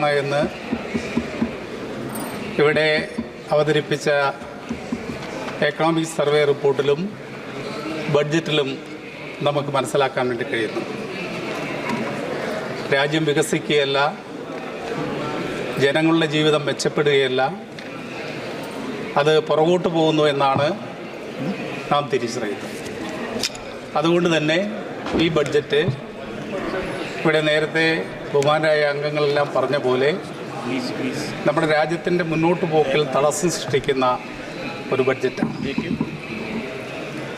എന്ന് ഇവിടെ അവതരിപ്പിച്ച എക്കണോമിക് സർവേ റിപ്പോർട്ടിലും ബഡ്ജറ്റിലും നമുക്ക് മനസ്സിലാക്കാൻ വേണ്ടി കഴിയുന്നു. രാജ്യം വികസിക്കുകയല്ല ജനങ്ങളുടെ ജീവിതം മെച്ചപ്പെടുകയല്ല അത് പുറകോട്ട് പോകുന്നു എന്നാണ് നാം തിരിച്ചറിയുന്നത്. അതുകൊണ്ട് തന്നെ ഈ ബഡ്ജറ്റ് ഇവിടെ നേരത്തെ ബഹുമാനായ അംഗങ്ങളെല്ലാം പറഞ്ഞ പോലെ നമ്മുടെ രാജ്യത്തിന്റെ മുന്നോട്ട് പോക്കിൽ തടസ്സം സൃഷ്ടിക്കുന്ന ഒരു ബഡ്ജറ്റാണ്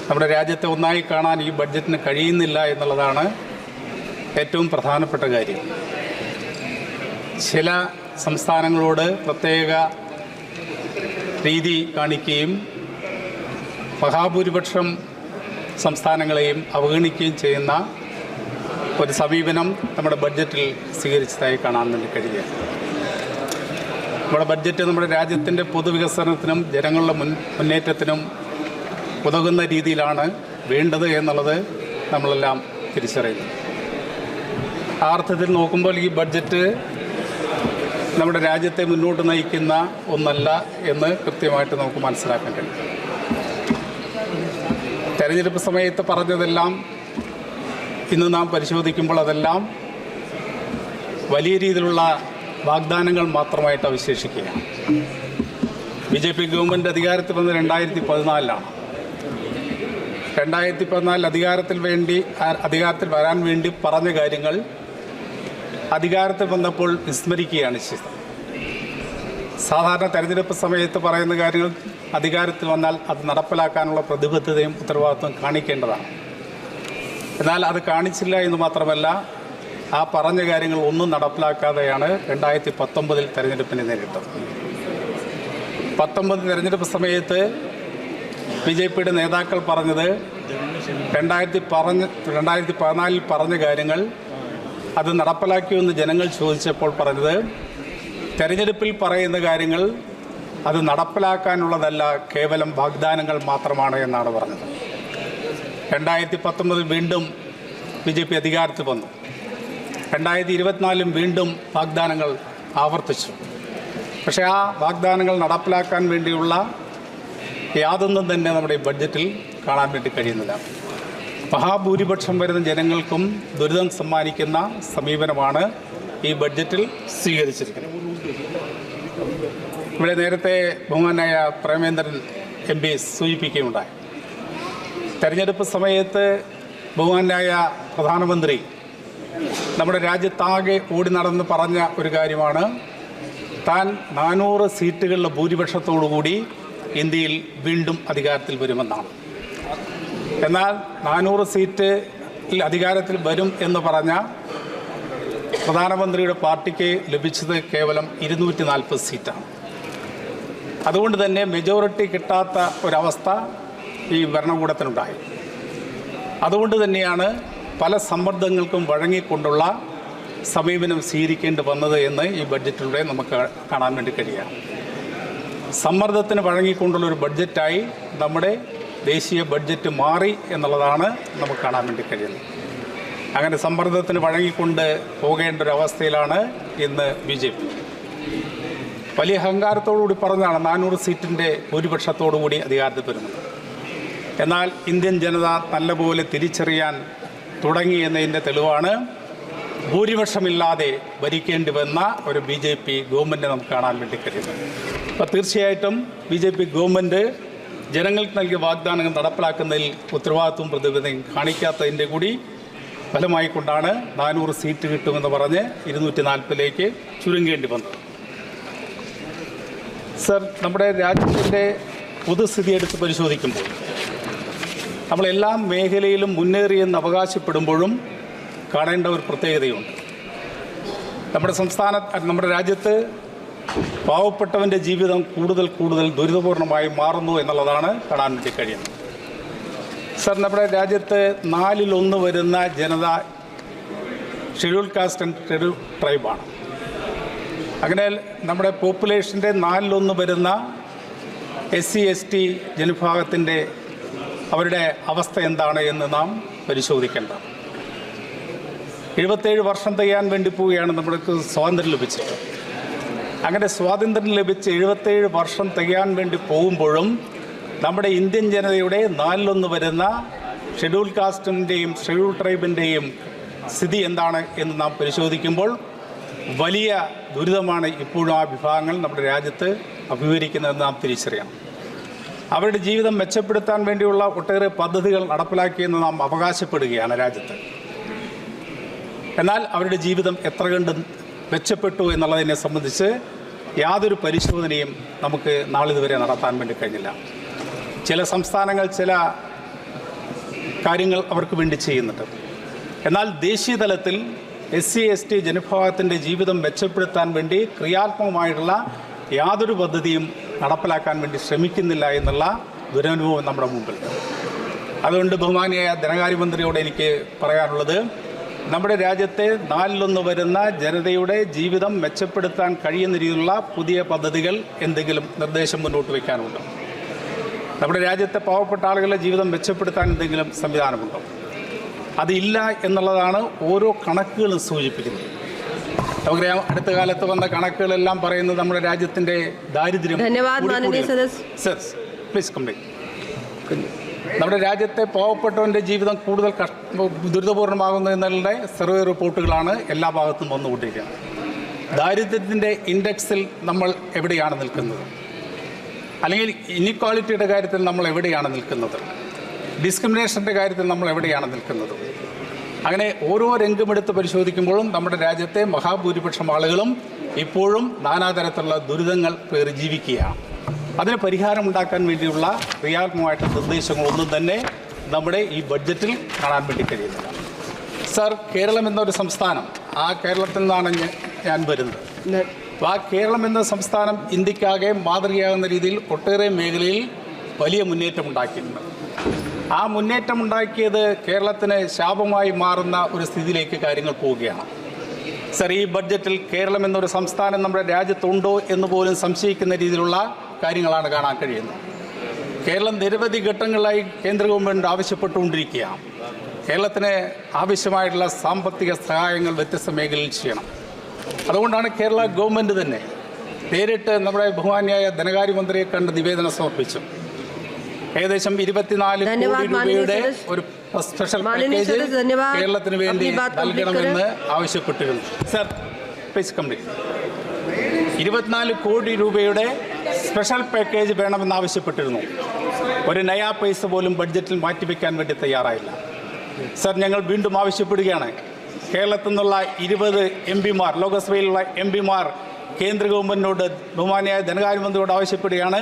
നമ്മുടെ രാജ്യത്തെ ഒന്നായി കാണാൻ ഈ ബഡ്ജറ്റിന് കഴിയുന്നില്ല എന്നുള്ളതാണ് ഏറ്റവും പ്രധാനപ്പെട്ട കാര്യം. ചില സംസ്ഥാനങ്ങളോട് പ്രത്യേക രീതി കാണിക്കുകയും മഹാഭൂരിപക്ഷം സംസ്ഥാനങ്ങളെയും അവഗണിക്കുകയും ചെയ്യുന്ന ഒരു സമീപനം നമ്മുടെ ബഡ്ജറ്റിൽ സ്വീകരിച്ചതായി കാണാൻ വേണ്ടി കഴിയുക നമ്മുടെ ബഡ്ജറ്റ് നമ്മുടെ രാജ്യത്തിന്റെ പൊതുവികസനത്തിനും ജനങ്ങളുടെ മുൻ മുന്നേറ്റത്തിനും ഉതകുന്ന രീതിയിലാണ് വേണ്ടത് എന്നുള്ളത് നമ്മളെല്ലാം തിരിച്ചറിയുന്നു. ആ അർത്ഥത്തിൽ നോക്കുമ്പോൾ ഈ ബഡ്ജറ്റ് നമ്മുടെ രാജ്യത്തെ മുന്നോട്ട് നയിക്കുന്ന ഒന്നല്ല എന്ന് കൃത്യമായിട്ട് നമുക്ക് മനസ്സിലാക്കാൻ കഴിയും. തെരഞ്ഞെടുപ്പ് സമയത്ത് പറഞ്ഞതെല്ലാം ഇന്ന് നാം പരിശോധിക്കുമ്പോൾ അതെല്ലാം വലിയ രീതിയിലുള്ള വാഗ്ദാനങ്ങൾ മാത്രമായിട്ട് അവശേഷിക്കുകയാണ്. ബി ജെ പി ഗവൺമെന്റ് അധികാരത്തിൽ വന്ന് രണ്ടായിരത്തി പതിനാലിലാണ് രണ്ടായിരത്തി പതിനാലിൽ അധികാരത്തിൽ വേണ്ടി അധികാരത്തിൽ വരാൻ വേണ്ടി പറഞ്ഞ കാര്യങ്ങൾ അധികാരത്തിൽ വന്നപ്പോൾ വിസ്മരിക്കുകയാണ് ചെയ്തത്. സാധാരണ തെരഞ്ഞെടുപ്പ് സമയത്ത് പറയുന്ന കാര്യങ്ങൾ അധികാരത്തിൽ വന്നാൽ അത് നടപ്പിലാക്കാനുള്ള പ്രതിബദ്ധതയും ഉത്തരവാദിത്വം കാണിക്കേണ്ടതാണ്. എന്നാൽ അത് കാണിച്ചില്ല എന്ന് മാത്രമല്ല ആ പറഞ്ഞ കാര്യങ്ങൾ ഒന്നും നടപ്പിലാക്കാതെയാണ് രണ്ടായിരത്തി പത്തൊമ്പതിൽ തെരഞ്ഞെടുപ്പിനെ നേരിട്ടത്. പത്തൊമ്പത് തെരഞ്ഞെടുപ്പ് സമയത്ത് ബി ജെ പിയുടെ നേതാക്കൾ പറഞ്ഞത് രണ്ടായിരത്തി പറഞ്ഞ് രണ്ടായിരത്തി പതിനാലിൽ പറഞ്ഞ കാര്യങ്ങൾ അത് നടപ്പിലാക്കിയെന്ന് ജനങ്ങൾ ചോദിച്ചപ്പോൾ പറഞ്ഞത് തെരഞ്ഞെടുപ്പിൽ പറയുന്ന കാര്യങ്ങൾ അത് നടപ്പിലാക്കാനുള്ളതല്ല കേവലം വാഗ്ദാനങ്ങൾ മാത്രമാണ് എന്നാണ് പറഞ്ഞത്. രണ്ടായിരത്തി പത്തൊമ്പതിൽ വീണ്ടും ബി ജെ പി അധികാരത്തിൽ വന്നു. രണ്ടായിരത്തി ഇരുപത്തിനാലിലും വീണ്ടും വാഗ്ദാനങ്ങൾ ആവർത്തിച്ചു. പക്ഷേ ആ വാഗ്ദാനങ്ങൾ നടപ്പിലാക്കാൻ വേണ്ടിയുള്ള യാതൊന്നും തന്നെ നമ്മുടെ ബഡ്ജറ്റിൽ കാണാൻ വേണ്ടി കഴിയുന്നില്ല. മഹാഭൂരിപക്ഷം വരുന്ന ജനങ്ങൾക്കും ദുരിതം സമ്മാനിക്കുന്ന സമീപനമാണ് ഈ ബഡ്ജറ്റിൽ സ്വീകരിച്ചിരിക്കുന്നത്. ഇവിടെ നേരത്തെ ബഹുമാനായ പ്രേമേന്ദ്രൻ എം പി സൂചിപ്പിക്കുകയുണ്ടായി. തെരഞ്ഞെടുപ്പ് സമയത്ത് ബഹുമാനായ പ്രധാനമന്ത്രി നമ്മുടെ രാജ്യത്താകെ ഓടി നടന്ന് പറഞ്ഞ ഒരു കാര്യമാണ്. താൻ നാനൂറ് സീറ്റുകളുടെ ഭൂരിപക്ഷത്തോടുകൂടി ഇന്ത്യയിൽ വീണ്ടും അധികാരത്തിൽ വരുമെന്നാണ്. എന്നാൽ നാനൂറ് സീറ്റിൽ അധികാരത്തിൽ വരും എന്ന് പറഞ്ഞ പ്രധാനമന്ത്രിയുടെ പാർട്ടിക്ക് ലഭിച്ചത് കേവലം ഇരുന്നൂറ്റി നാൽപ്പത് സീറ്റാണ്. അതുകൊണ്ട് തന്നെ മെജോറിറ്റി കിട്ടാത്ത ഒരവസ്ഥ ഈ ഭരണകൂടത്തിനുണ്ടായി. അതുകൊണ്ട് തന്നെയാണ് പല സമ്മർദ്ദങ്ങൾക്കും വഴങ്ങിക്കൊണ്ടുള്ള സമീപനം സ്വീകരിക്കേണ്ടി വന്നത് എന്ന് ഈ ബഡ്ജറ്റിലൂടെ നമുക്ക് കാണാൻ വേണ്ടി കഴിയാം സമ്മർദ്ദത്തിന് വഴങ്ങിക്കൊണ്ടുള്ള ഒരു ബഡ്ജറ്റായി നമ്മുടെ ദേശീയ ബഡ്ജറ്റ് മാറി എന്നുള്ളതാണ് നമുക്ക് കാണാൻ വേണ്ടി കഴിയുന്നത്. അങ്ങനെ സമ്മർദ്ദത്തിന് വഴങ്ങിക്കൊണ്ട് പോകേണ്ട ഒരു അവസ്ഥയിലാണ് ഇന്ന് ബി ജെ പി. വലിയ അഹങ്കാരത്തോടുകൂടി പറഞ്ഞതാണ് നാനൂറ് സീറ്റിന്റെ ഭൂരിപക്ഷത്തോടുകൂടി അധികാരത്തിൽ വരുന്നത്. എന്നാൽ ഇന്ത്യൻ ജനത നല്ലപോലെ തിരിച്ചറിയാൻ തുടങ്ങിയെന്നതിന്റെ തെളിവാണ്. ഭൂരിപക്ഷമില്ലാതെ ഭരിക്കേണ്ടി വന്ന ഒരു ബി ജെ പി ഗവൺമെന്റ് നമുക്ക് കാണാൻ വേണ്ടി കഴിയുന്നത്. അപ്പോൾ തീർച്ചയായിട്ടും ബി ജെ പി ഗവൺമെന്റ് ജനങ്ങൾക്ക് നൽകിയ വാഗ്ദാനങ്ങൾ നടപ്പിലാക്കുന്നതിൽ ഉത്തരവാദിത്വവും പ്രതിബദ്ധതയും കാണിക്കാത്തതിന്റെ കൂടി ഫലമായി കൊണ്ടാണ് നാനൂറ് സീറ്റ് കിട്ടുമെന്ന് പറഞ്ഞ് ഇരുന്നൂറ്റി നാൽപ്പതിലേക്ക് ചുരുങ്ങേണ്ടി വന്നത്. സർ നമ്മുടെ രാജ്യത്തിന്റെ പൊതുസ്ഥിതി എടുത്ത് പരിശോധിക്കുമ്പോൾ നമ്മൾ എല്ലാ മേഖലയിലും മുന്നേറിയെന്ന് അവകാശപ്പെടുമ്പോഴും കാണേണ്ട ഒരു പ്രത്യേകതയുണ്ട്. നമ്മുടെ സംസ്ഥാന നമ്മുടെ രാജ്യത്ത് പാവപ്പെട്ടവന്റെ ജീവിതം കൂടുതൽ കൂടുതൽ ദുരിതപൂർണമായി മാറുന്നു എന്നുള്ളതാണ് കാണാൻ വേണ്ടി കഴിയുന്നത്. സർ നമ്മുടെ രാജ്യത്ത് നാലിലൊന്ന് വരുന്ന ജനത ഷെഡ്യൂൾ കാസ്റ്റ് ആൻഡ് ഷെഡ്യൂൾ ട്രൈബാണ്. അങ്ങനെ നമ്മുടെ പോപ്പുലേഷന്റെ നാലിലൊന്ന് വരുന്ന എസ് സി എസ് ടി ജനവിഭാഗത്തിന്റെ അവരുടെ അവസ്ഥ എന്താണ് എന്ന് നാം പരിശോധിക്കേണ്ട എഴുപത്തേഴ് വർഷം തികയാൻ വേണ്ടി പോവുകയാണ് നമ്മൾക്ക് സ്വാതന്ത്ര്യം ലഭിച്ചത്. അങ്ങനെ സ്വാതന്ത്ര്യം ലഭിച്ച് എഴുപത്തേഴ് വർഷം തികയാൻ വേണ്ടി പോകുമ്പോഴും നമ്മുടെ ഇന്ത്യൻ ജനതയുടെ നാലിലൊന്ന് വരുന്ന ഷെഡ്യൂൾ കാസ്റ്റിന്റെയും ഷെഡ്യൂൾ ട്രൈബിന്റെയും സ്ഥിതി എന്താണ് എന്ന് നാം പരിശോധിക്കുമ്പോൾ വലിയ ദുരിതമാണ് ഇപ്പോഴും ആ വിഭാഗങ്ങൾ നമ്മുടെ രാജ്യത്ത് അഭിമുഖീകരിക്കുന്നതെന്ന് നാം തിരിച്ചറിയണം. അവരുടെ ജീവിതം മെച്ചപ്പെടുത്താൻ വേണ്ടിയുള്ള ഒട്ടേറെ പദ്ധതികൾ നടപ്പിലാക്കിയെന്ന് നാം അവകാശപ്പെടുകയാണ് രാജ്യത്ത്. എന്നാൽ അവരുടെ ജീവിതം എത്ര കണ്ട് മെച്ചപ്പെട്ടു എന്നുള്ളതിനെ സംബന്ധിച്ച് യാതൊരു പരിശോധനയും നമുക്ക് നാളിതുവരെ നടത്താൻ വേണ്ടി കഴിഞ്ഞില്ല. ചില സംസ്ഥാനങ്ങൾ ചില കാര്യങ്ങൾ അവർക്ക് വേണ്ടി ചെയ്യുന്നുണ്ട്. എന്നാൽ ദേശീയ തലത്തിൽ എസ് സി എസ് ടി ജനവിഭാഗത്തിന്റെ ജീവിതം മെച്ചപ്പെടുത്താൻ വേണ്ടി ക്രിയാത്മകമായിട്ടുള്ള യാതൊരു പദ്ധതിയും നടപ്പിലാക്കാൻ വേണ്ടി ശ്രമിക്കുന്നില്ല എന്നുള്ള ദുരനുഭവം നമ്മുടെ മുമ്പിൽ. അതുകൊണ്ട് ബഹുമാനിയായ ധനകാര്യമന്ത്രിയോട് എനിക്ക് പറയാനുള്ളത് നമ്മുടെ രാജ്യത്തെ നാലിലൊന്ന് വരുന്ന ജനതയുടെ ജീവിതം മെച്ചപ്പെടുത്താൻ കഴിയുന്ന രീതിയിലുള്ള പുതിയ പദ്ധതികൾ എന്തെങ്കിലും നിർദ്ദേശം മുന്നോട്ട് വയ്ക്കാനുണ്ടോ? നമ്മുടെ രാജ്യത്തെ പാവപ്പെട്ട ആളുകളുടെ ജീവിതം മെച്ചപ്പെടുത്താൻ എന്തെങ്കിലും സംവിധാനമുണ്ടോ? അതില്ല എന്നുള്ളതാണ് ഓരോ കണക്കുകളും സൂചിപ്പിക്കുന്നത്. നമുക്കറിയാം അടുത്ത കാലത്ത് വന്ന കണക്കുകളെല്ലാം പറയുന്നത് നമ്മുടെ രാജ്യത്തിന്റെ ദാരിദ്ര്യം. പ്ലീസ് കംപ്ലീറ്റ് നമ്മുടെ രാജ്യത്തെ പാവപ്പെട്ടവന്റെ ജീവിതം കൂടുതൽ കഷ്ട ദുരിതപൂർണമാകുന്നു എന്നുള്ള സർവേ റിപ്പോർട്ടുകളാണ് എല്ലാ ഭാഗത്തും വന്നുകൊണ്ടിരിക്കുന്നത്. ദാരിദ്ര്യത്തിന്റെ ഇൻഡെക്സിൽ നമ്മൾ എവിടെയാണ് നിൽക്കുന്നത്? അല്ലെങ്കിൽ ഇനിക്വാളിറ്റിയുടെ കാര്യത്തിൽ നമ്മൾ എവിടെയാണ് നിൽക്കുന്നത്? ഡിസ്ക്രിമിനേഷന്റെ കാര്യത്തിൽ നമ്മൾ എവിടെയാണ് നിൽക്കുന്നത്? അങ്ങനെ ഓരോ രംഗമെടുത്ത് പരിശോധിക്കുമ്പോഴും നമ്മുടെ രാജ്യത്തെ മഹാഭൂരിപക്ഷം ആളുകളും ഇപ്പോഴും നാനാതരത്തിലുള്ള ദുരിതങ്ങൾ പേറി ജീവിക്കുകയാണ്. അതിന് പരിഹാരം ഉണ്ടാക്കാൻ വേണ്ടിയുള്ള ക്രിയാത്മകമായിട്ടുള്ള നിർദ്ദേശങ്ങളൊന്നും തന്നെ നമ്മുടെ ഈ ബഡ്ജറ്റിൽ കാണാൻ വേണ്ടി കഴിയുന്നില്ല. സർ കേരളം എന്നൊരു സംസ്ഥാനം ആ കേരളത്തിൽ നിന്നാണ് ഞാൻ- വരുന്നത്. ആ കേരളം എന്ന സംസ്ഥാനം ഇന്ത്യക്കാകെ മാതൃകയാകുന്ന രീതിയിൽ ഒട്ടേറെ മേഖലയിൽ വലിയ മുന്നേറ്റം ഉണ്ടാക്കിയിട്ടുണ്ട്. ആ മുന്നേറ്റം ഉണ്ടാക്കിയത് കേരളത്തിന് ശാപമായി മാറുന്ന ഒരു സ്ഥിതിയിലേക്ക് കാര്യങ്ങൾ പോവുകയാണ്. സർ ഈ ബഡ്ജറ്റിൽ കേരളം എന്നൊരു സംസ്ഥാനം നമ്മുടെ രാജ്യത്തുണ്ടോ എന്ന് പോലും സംശയിക്കുന്ന രീതിയിലുള്ള കാര്യങ്ങളാണ് കാണാൻ കഴിയുന്നത്. കേരളം നിരവധി ഘട്ടങ്ങളിലായി കേന്ദ്ര ഗവൺമെന്റ് ആവശ്യപ്പെട്ടുകൊണ്ടിരിക്കുകയാണ്. കേരളത്തിന് ആവശ്യമായിട്ടുള്ള സാമ്പത്തിക സഹായങ്ങൾ വ്യത്യസ്ത മേഖലയിൽ ചെയ്യണം. അതുകൊണ്ടാണ് കേരള ഗവൺമെന്റ് തന്നെ നേരിട്ട് നമ്മുടെ ബഹുമാന്യായ ധനകാര്യമന്ത്രിയെ കണ്ട് നിവേദനം സമർപ്പിച്ചു ഏകദേശം ഇരുപത്തിനാല് കോടി രൂപയുടെ ഒരു സ്പെഷ്യൽ പാക്കേജ് കേരളത്തിന് വേണ്ടി നൽകണമെന്ന് ആവശ്യപ്പെട്ടിരുന്നു. സർ പ്ലീസ് കംപ്ലീറ്റ് ഇരുപത്തിനാല് കോടി രൂപയുടെ സ്പെഷ്യൽ പാക്കേജ് വേണമെന്ന് ആവശ്യപ്പെട്ടിരുന്നു. ഒരു നയാ പൈസ പോലും ബഡ്ജറ്റിൽ മാറ്റിവെക്കാൻ വേണ്ടി തയ്യാറായില്ല. സർ ഞങ്ങൾ വീണ്ടും ആവശ്യപ്പെടുകയാണ്. കേരളത്തിൽ നിന്നുള്ള ഇരുപത് എം പിമാർ ലോകസഭയിലുള്ള എം പിമാർ കേന്ദ്ര ഗവൺമെന്റിനോട് ബഹുമാനിയായ ധനകാര്യമന്ത്രിയോട് ആവശ്യപ്പെടുകയാണ്.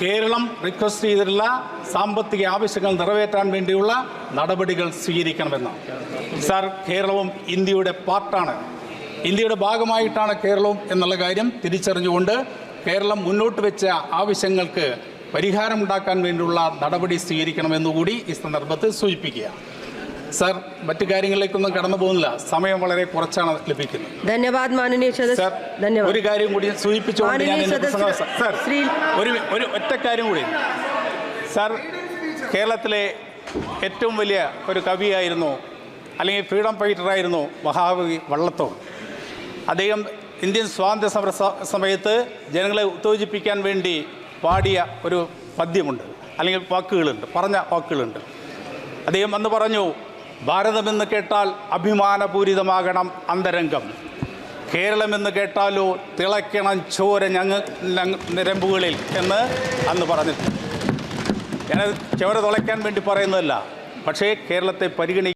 കേരളം റിക്വസ്റ്റ് ചെയ്തിട്ടുള്ള സാമ്പത്തിക ആവശ്യങ്ങൾ നിറവേറ്റാൻ വേണ്ടിയുള്ള നടപടികൾ സ്വീകരിക്കണമെന്ന്. സാർ കേരളവും ഇന്ത്യയുടെ പാർട്ടാണ്. ഇന്ത്യയുടെ ഭാഗമായിട്ടാണ് കേരളവും എന്നുള്ള കാര്യം തിരിച്ചറിഞ്ഞുകൊണ്ട് കേരളം മുന്നോട്ട് വെച്ച ആവശ്യങ്ങൾക്ക് പരിഹാരമുണ്ടാക്കാൻ വേണ്ടിയുള്ള നടപടി സ്വീകരിക്കണമെന്നുകൂടി ഈ സന്ദർഭത്തിൽ സൂചിപ്പിക്കുക സർ മറ്റു കാര്യങ്ങളിലേക്കൊന്നും കടന്നു പോകുന്നില്ല. സമയം വളരെ കുറച്ചാണ് ലഭിക്കുന്നത്. ധന്യവാദ് മാനനീയ സർ ഒരു കാര്യം കൂടി സൂചിപ്പിച്ചുകൊണ്ട് ഞാൻ ഒരു ഒരു ഒറ്റ കാര്യം കൂടി. സർ കേരളത്തിലെ ഏറ്റവും വലിയ ഒരു കവിയായിരുന്നു അല്ലെങ്കിൽ ഫ്രീഡം ഫൈറ്ററായിരുന്നു മഹാകവി വള്ളത്തോൾ. അദ്ദേഹം ഇന്ത്യൻ സ്വാതന്ത്ര്യ സമര സമയത്ത് ജനങ്ങളെ ഉത്തേജിപ്പിക്കാൻ വേണ്ടി പാടിയ ഒരു പദ്യമുണ്ട് അല്ലെങ്കിൽ വാക്കുകളുണ്ട് പറഞ്ഞ വാക്കുകളുണ്ട്. അദ്ദേഹം അന്ന് പറഞ്ഞു ഭാരതമെന്ന് കേട്ടാൽ അഭിമാനപൂരിതമാകണം അന്തരംഗം. കേരളമെന്ന് കേട്ടാലോ തിളയ്ക്കണം ചോര ഞങ്ങ നിരമ്പുകളിൽ എന്ന് അന്ന് പറഞ്ഞിട്ടുണ്ട്. ഞാനത് ചോര തുളയ്ക്കാൻ വേണ്ടി പറയുന്നതല്ല. പക്ഷേ കേരളത്തെ പരിഗണി